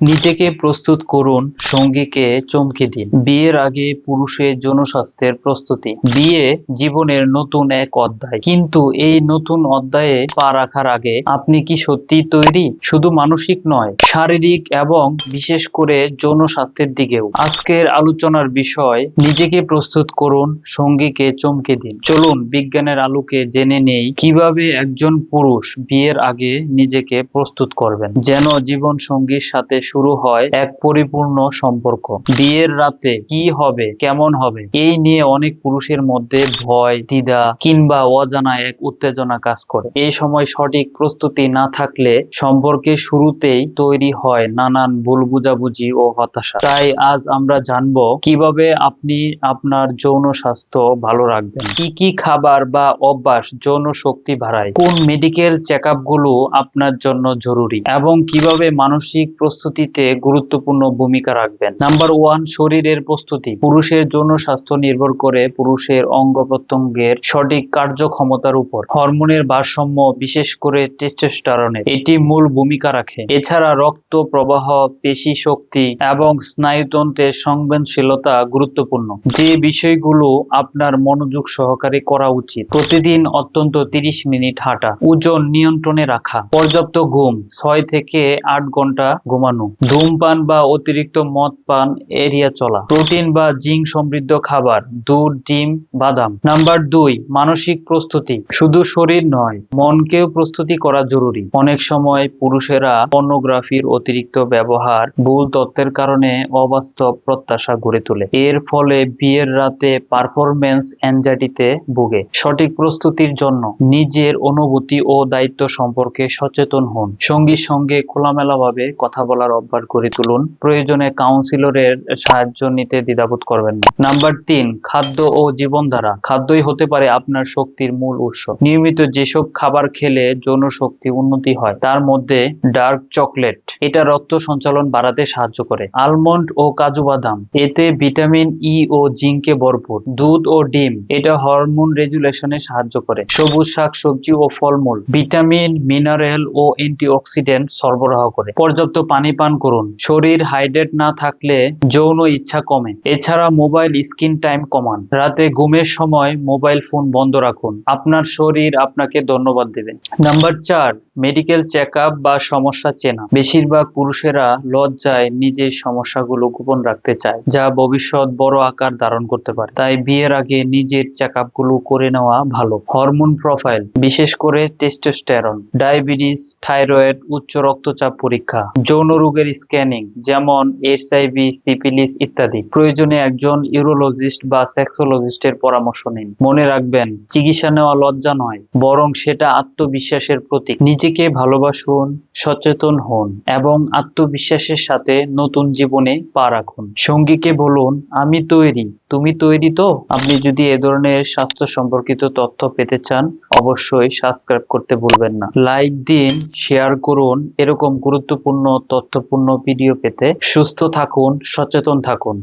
নিজেকে প্রস্তুত করুন, সঙ্গীকে চমকে দিন। বিয়ের আগে পুরুষের জনস্বাস্থ্যের প্রস্তুতি। বিয়ে জীবনের নতুন এক অধ্যায়। কিন্তু এই নতুন অধ্যায়ে পা রাখার আগে আপনি কি সত্যি তৈরি? শুধু মানসিক নয়, শারীরিক এবং বিশেষ করে যৌন স্বাস্থ্যের দিকেও। আজকের আলোচনার বিষয়, নিজেকে প্রস্তুত করুন, সঙ্গীকে চমকে দিন। চলুন বিজ্ঞানের আলোকে জেনে নেই কীভাবে একজন পুরুষ বিয়ের আগে নিজেকে প্রস্তুত করবেন। যেন জীবন সঙ্গীর সাথে শুরু হয় এক পরিপূর্ণ সম্পর্ক। বিয়ের রাতে কি হবে, কেমন হবে, এই নিয়ে অনেক পুরুষের মধ্যে ভয়, দ্বিধা কিংবা অজানা এক উত্তেজনা কাজ করে। এই সময় সঠিক প্রস্তুতি না থাকলে সম্পর্কের শুরুতেই তৈরি হয় নানান ভুল বুঝাবুঝি ও হতাশা। তাই আজ আমরা জানব কীভাবে আপনি আপনার যৌন স্বাস্থ্য ভালো রাখবেন। কি কি খাবার বা অভ্যাস যৌন শক্তি বাড়ায়? কোন মেডিকেল চেকগুলো আপনার জন্য জরুরি? এবং কীভাবে মানসিক প্রস্তুতিতে গুরুত্বপূর্ণ ভূমিকা রাখবেন। নাম্বার ওয়ান শরীরের প্রস্তুতি। পুরুষের যৌন স্বাস্থ্য নির্ভর করে পুরুষের অঙ্গ প্রত্যঙ্গের সঠিক কার্যক্ষমতার উপর। হরমোনের ভারসাম্য, বিশেষ করে টেস্টোস্টেরনের এটি মূল ভূমিকা রাখে। এছাড়া রক্ত প্রবাহ, পেশি শক্তি এবং স্নায়ুতন্ত্রের সংবেদনশীলতা গুরুত্বপূর্ণ। যে বিষয়গুলো আপনার মনোযোগ সহকারে করা উচিত। প্রতিদিন অত্যন্ত 30 মিনিট হাঁটা। ওজন নিয়ন্ত্রণে রাখা। পর্যাপ্ত ঘুম, ছয় থেকে আট ঘণ্টা ঘুমানো। ধূমপান বা অতিরিক্ত মদ পান এড়িয়ে চলা। প্রোটিন বা জিঙ্ক সমৃদ্ধ খাবার, দুধ, ডিম, বাদাম। নাম্বার দুই, মানসিক প্রস্তুতি। শুধু শরীর নয়, মনকেও প্রস্তুতি করা জরুরি। অনেক সময় পুরুষেরা পর্নোগ্রাফির অতিরিক্ত ব্যবহার, ভুল তত্ত্বের কারণে অবাস্তব প্রত্যাশা গড়ে তোলে। এর ফলে বিয়ের রাতে পারফরমেন্স অ্যাংজাইটিতে ভুগে। সঠিক প্রস্তুতির জন্য নিজের অনুভূতি ও দায়িত্ব সম্পর্কে সচেতন হন। সঙ্গীর সঙ্গে খোলামেলাভাবে কথা বলার অভ্যাস গড়ে তুলুন। প্রয়োজনে কাউন্সিলরের সাহায্য নিতে দ্বিধাবোধ করবেন না। নাম্বার তিন, খাদ্য ও জীবনধারা। খাদ্যই হতে পারে আপনার শক্তির মূল উৎস। নিয়মিত যেসব খাবার খেলে যৌন শক্তি উন্নতি হয়, তার মধ্যে ডার্ক চকলেট এটা রক্ত সঞ্চালন বাড়াতে সাহায্য করে। আলমন্ড ও কাজু বাদাম, এতে ভিটামিন ই ও জিঙ্কে ভরপুর। দুধ ও ডিম, এটা হরমোন রেগুলেশনে সাহায্য করে। সবুজ শাক, সবজি ও ফলমূল ভিটামিন মিনারেল ও অ্যান্টিঅক্সিডেন্ট সরবরাহ করে। পর্যাপ্ত পানি পান করুন। শরীর হাইড্রেট না থাকলে যৌন ইচ্ছা কমে। এছাড়া মোবাইল স্ক্রিন টাইম কমান। রাতে ঘুমের সময় মোবাইল ফোন বন্ধ রাখুন। আপনার শরীর আপনাকে ধন্যবাদ দেবে। নাম্বার চার, মেডিকেল চেক বা সমস্যা চেনা। বেশিরভাগ পুরুষেরা লজ্জায় নিজের সমস্যাগুলো গোপন রাখতে চায়, যা ভবিষ্যৎ বড় আকার ধারণ করতে পারে। তাই বিয়ের আগে নিজের চেকগুলো করে নেওয়া ভালো। হরমোন প্রোফাইল, বিশেষ করে টেস্টোস্টেরন, ডায়াবেটিস, থাইরয়েড, উচ্চ রক্তচাপ পরীক্ষা, যৌন রোগের স্ক্যানিং যেমন এইচআইভি সিপিলিস ইত্যাদি। প্রয়োজনে একজন ইউরোলজিস্ট বা সেক্সোলজিস্টের পরামর্শ নিন। মনে রাখবেন, চিকিৎসা নেওয়া লজ্জা নয়, বরং সেটা আত্মবিশ্বাসের প্রতীক। নিজেকে ভালোবাসুন, সচেতন হন, এবং আত্মবিশ্বাসের সাথে নতুন জীবনে পা রাখুন। সঙ্গীকে বলুন, আমি তৈরি। তুমি তৈরি তো? আপনি যদি এ ধরনের স্বাস্থ্য সম্পর্কিত তথ্য পেতে চান, অবশ্যই সাবস্ক্রাইব করতে ভুলবেন না। লাইক দিন শেয়ার করুন। এরকম গুরুত্বপূর্ণ তথ্যপূর্ণ ভিডিও পেতে সুস্থ থাকুন সচেতন থাকুন।